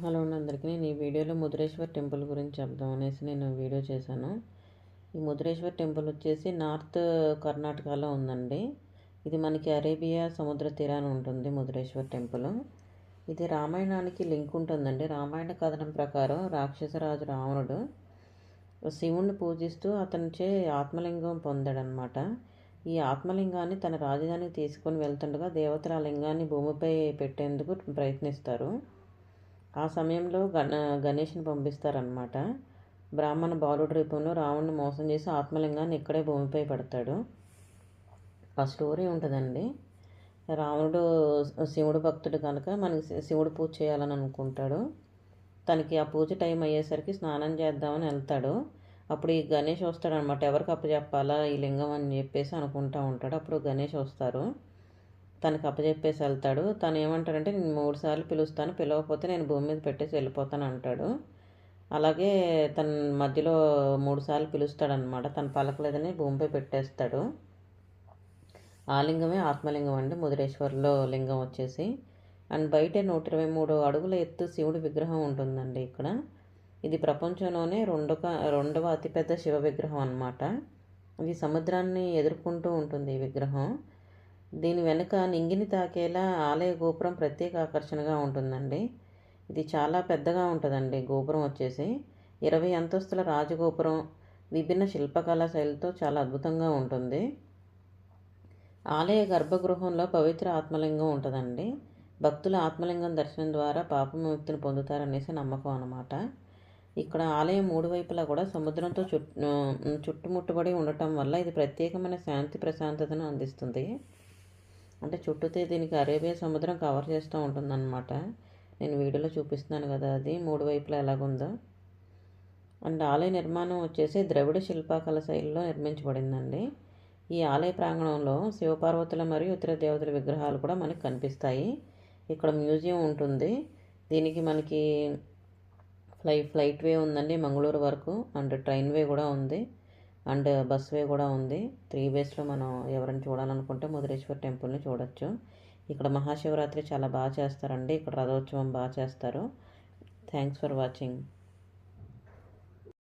Hello అండి అందరికీ. నేను ఈ వీడియోలో ముద్రేశ్వర్ టెంపుల్ గురించి చెప్దాం అనేసి నేను వీడియో చేశాను. ఈ ముద్రేశ్వర్ టెంపుల్ వచ్చేసి నార్త్ కర్ణాటకలో ఉందండి. ఇది మనకి అరేబియా సముద్ర తీరాన ఉంటుంది ముద్రేశ్వర్ టెంపుల్. ఇది రామాయణానికి లింక్ ఉంటుందండి. రామాయణ కథనం ప్రకారం రాక్షసరాజు రావణుడు శివుణ్ణి పూజిస్తూ అతనిచే ఆత్మలింగం పొందాడనమాట ఈ ఆత్మలింగాన్ని తన రాజధానికి తీసుకొని వెళ్తుండగా దేవతల ఆ లింగాన్ని భూమిపై పెట్టేందుకు ప్రయత్నిస్తారు. ఆ సమయంలో గణ గణేష్ని పంపిస్తారనమాట బ్రాహ్మణ బాలుడి రూపంలో రావణ్ణి మోసం చేసి ఆత్మలింగాన్ని ఇక్కడే భూమిపై పెడతాడు. ఆ స్టోరీ ఉంటుందండి. రావణుడు శివుడు భక్తుడు కనుక మనకి శివుడు పూజ చేయాలని అనుకుంటాడు. తనకి ఆ పూజ టైం అయ్యేసరికి స్నానం చేద్దామని వెళ్తాడు. అప్పుడు ఈ గణేష్ వస్తాడనమాట ఎవరికి అప్పచెప్పాలా ఈ లింగం అని చెప్పేసి అనుకుంటా ఉంటాడు. అప్పుడు గణేష్ వస్తారు. తనకు అప్పచెప్పేసి వెళ్తాడు. తను ఏమంటాడంటే నేను మూడు సార్లు పిలుస్తాను పిలవకపోతే నేను భూమి మీద పెట్టేసి వెళ్ళిపోతాను అంటాడు. అలాగే తన మధ్యలో మూడు సార్లు పిలుస్తాడనమాట తను పలకలేదని భూమిపై పెట్టేస్తాడు. ఆ లింగమే ఆత్మలింగం అండి. ముదిరేశ్వర్లో లింగం వచ్చేసి. అండ్ బయట నూట ఇరవై మూడు అడుగుల ఎత్తు శివుడి విగ్రహం ఉంటుందండి ఇక్కడ. ఇది ప్రపంచంలోనే రెండవ రెండవ అతిపెద్ద శివ విగ్రహం అనమాట ఇది సముద్రాన్ని ఎదుర్కొంటూ ఉంటుంది ఈ విగ్రహం. దీని వెనుక నింగిని తాకేలా ఆలయ గోపురం ప్రత్యేక ఆకర్షణగా ఉంటుందండి. ఇది చాలా పెద్దగా ఉంటుందండి గోపురం వచ్చేసి. ఇరవై అంతస్తుల రాజగోపురం విభిన్న శిల్పకళా శైలితో చాలా అద్భుతంగా ఉంటుంది. ఆలయ గర్భగృహంలో పవిత్ర ఆత్మలింగం ఉంటుందండి. భక్తుల ఆత్మలింగం దర్శనం ద్వారా పాపముక్తిని పొందుతారనేసి నమ్మకం అనమాట ఇక్కడ ఆలయం మూడు వైపులా కూడా సముద్రంతో చుట్టు చుట్టుముట్టుబడి ఉండటం వల్ల ఇది ప్రత్యేకమైన శాంతి ప్రశాంతతను అందిస్తుంది. అంటే చుట్టూతే దీనికి అరేబియా సముద్రం కవర్ చేస్తూ ఉంటుందన్నమాట. నేను వీడియోలో చూపిస్తున్నాను కదా అది. మూడు వైపులా ఎలాగుందో. అండ్ ఆలయ నిర్మాణం వచ్చేసి ద్రవిడ శిల్పకళ శైలిలో నిర్మించబడిందండి. ఈ ఆలయ ప్రాంగణంలో శివపార్వతుల మరియు ఇతర దేవతల విగ్రహాలు కూడా మనకి కనిపిస్తాయి. ఇక్కడ మ్యూజియం ఉంటుంది. దీనికి మనకి ఫ్లై ఫ్లైట్ వే ఉందండి మంగళూరు వరకు. అండ్ ట్రైన్ వే కూడా ఉంది. అండ్ బస్ వే కూడా ఉంది. త్రీ వేస్లో మనం ఎవరైనా చూడాలనుకుంటే ముదిరేశ్వర్ టెంపుల్ని చూడొచ్చు. ఇక్కడ మహాశివరాత్రి చాలా బాగా చేస్తారండి. ఇక్కడ రథోత్సవం బాగా చేస్తారు. Thanks for watching.